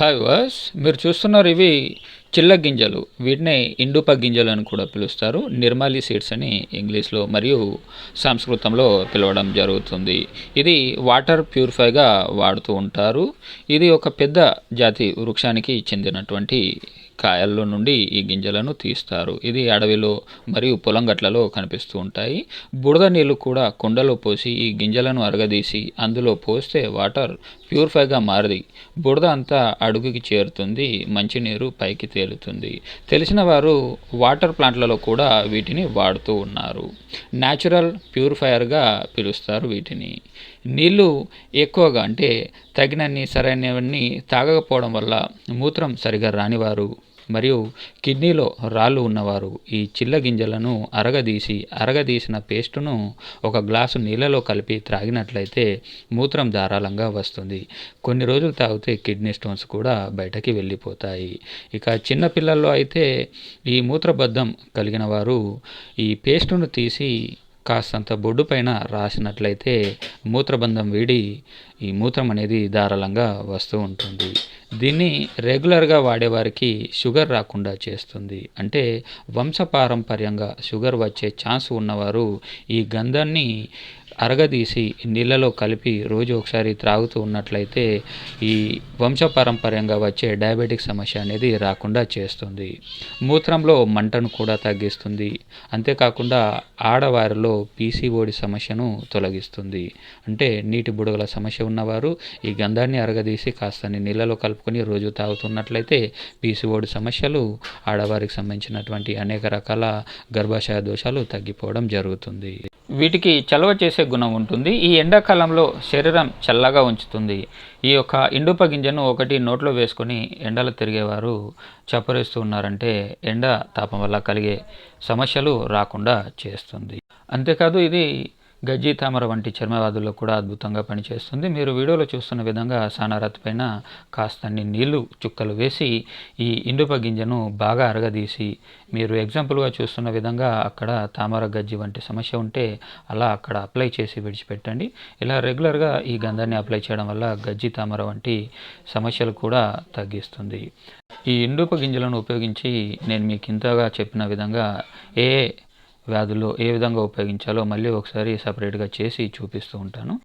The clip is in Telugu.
హాయ్ వాస్ మీరు చూస్తున్నారు ఇవి చిల్ల గింజలు వీటిని ఇండుప గింజలు అని కూడా పిలుస్తారు. నిర్మాలి సీడ్స్ అని ఇంగ్లీష్లో మరియు సంస్కృతంలో పిలవడం జరుగుతుంది. ఇది వాటర్ ప్యూరిఫైగా వాడుతూ ఉంటారు. ఇది ఒక పెద్ద జాతి వృక్షానికి చెందినటువంటి కాయల్లో నుండి ఈ గింజలను తీస్తారు. ఇది అడవిలో మరియు పొలం గట్లలో కనిపిస్తూ ఉంటాయి. బురద నీళ్ళు కూడా కుండలో పోసి ఈ గింజలను అరగదీసి అందులో పోస్తే వాటర్ ప్యూరిఫైగా మారది. బురద అంతా అడుగుకి చేరుతుంది. మంచినీరు పైకి తేలుతుంది. తెలిసిన వారు వాటర్ ప్లాంట్లలో కూడా వీటిని వాడుతూ ఉన్నారు. న్యాచురల్ ప్యూరిఫైయర్గా పిలుస్తారు వీటిని. నీళ్ళు ఎక్కువగా అంటే తగినన్ని సరైనవన్నీ తాగకపోవడం వల్ల మూత్రం సరిగా రానివారు. మరియు కిడ్నీలో రాళ్ళు ఉన్నవారు ఈ చిల్ల గింజలను అరగదీసి అరగదీసిన పేస్టును ఒక గ్లాసు నీళ్ళలో కలిపి త్రాగినట్లయితే మూత్రం ధారాళంగా వస్తుంది. కొన్ని రోజులు తాగితే కిడ్నీ స్టోన్స్ కూడా బయటకి వెళ్ళిపోతాయి. ఇక చిన్న పిల్లల్లో అయితే ఈ మూత్రబద్ధం కలిగిన వారు ఈ పేస్టును తీసి కాస్తంత బొడ్డు పైన రాసినట్లయితే మూత్రబంధం వీడి ఈ మూత్రం అనేది ధారాళంగా వస్తూ ఉంటుంది. దీన్ని రెగ్యులర్గా వాడేవారికి షుగర్ రాకుండా చేస్తుంది. అంటే వంశపారంపర్యంగా షుగర్ వచ్చే ఛాన్స్ ఉన్నవారు ఈ గంధాన్ని అరగదీసి నీళ్ళలో కలిపి రోజు ఒకసారి త్రాగుతూ ఉన్నట్లయితే ఈ వంశపారంపర్యంగా వచ్చే డయాబెటిక్ సమస్య అనేది రాకుండా చేస్తుంది. మూత్రంలో మంటను కూడా తగ్గిస్తుంది. అంతేకాకుండా ఆడవారిలో పీసీఓడి సమస్యను తొలగిస్తుంది. అంటే నీటి బుడగల సమస్య ఉన్నవారు ఈ గంధాన్ని అరగదీసి కాస్త నీళ్ళలో కలుపుకొని రోజు తాగుతున్నట్లయితే పీసీఓడి సమస్యలు ఆడవారికి సంబంధించినటువంటి అనేక రకాల గర్భాశయ దోషాలు తగ్గిపోవడం జరుగుతుంది. వీటికి చలవ చేసే గుణం ఉంటుంది. ఈ ఎండాకాలంలో శరీరం చల్లగా ఉంచుతుంది. ఈ యొక్క ఇండుప గింజను ఒకటి నోట్లో వేసుకొని ఎండలో తిరిగేవారు చప్పరిస్తూ ఉన్నారంటే ఎండ తాపం వల్ల కలిగే సమస్యలు రాకుండా చేస్తుంది. అంతేకాదు ఇది గజ్జి తామర వంటి చర్మవ్యాధుల్లో కూడా అద్భుతంగా పనిచేస్తుంది. మీరు వీడియోలో చూస్తున్న విధంగా సానారత్ పైన కాస్తన్ని నీళ్ళు చుక్కలు వేసి ఈ ఇండుప గింజను బాగా అరగదీసి మీరు ఎగ్జాంపుల్గా చూస్తున్న విధంగా అక్కడ తామర గజ్జి వంటి సమస్య ఉంటే అలా అక్కడ అప్లై చేసి విడిచిపెట్టండి. ఇలా రెగ్యులర్గా ఈ గంధాన్ని అప్లై చేయడం వల్ల గజ్జి తామర వంటి సమస్యలు కూడా తగ్గిస్తుంది. ఈ ఇండుప గింజలను ఉపయోగించి నేను మీకు ఇంతగా చెప్పిన విధంగా ఏ వ్యాధుల్లో ఏ విధంగా ఉపయోగించాలో మళ్ళీ ఒకసారి సపరేట్గా చేసి చూపిస్తూ ఉంటాను.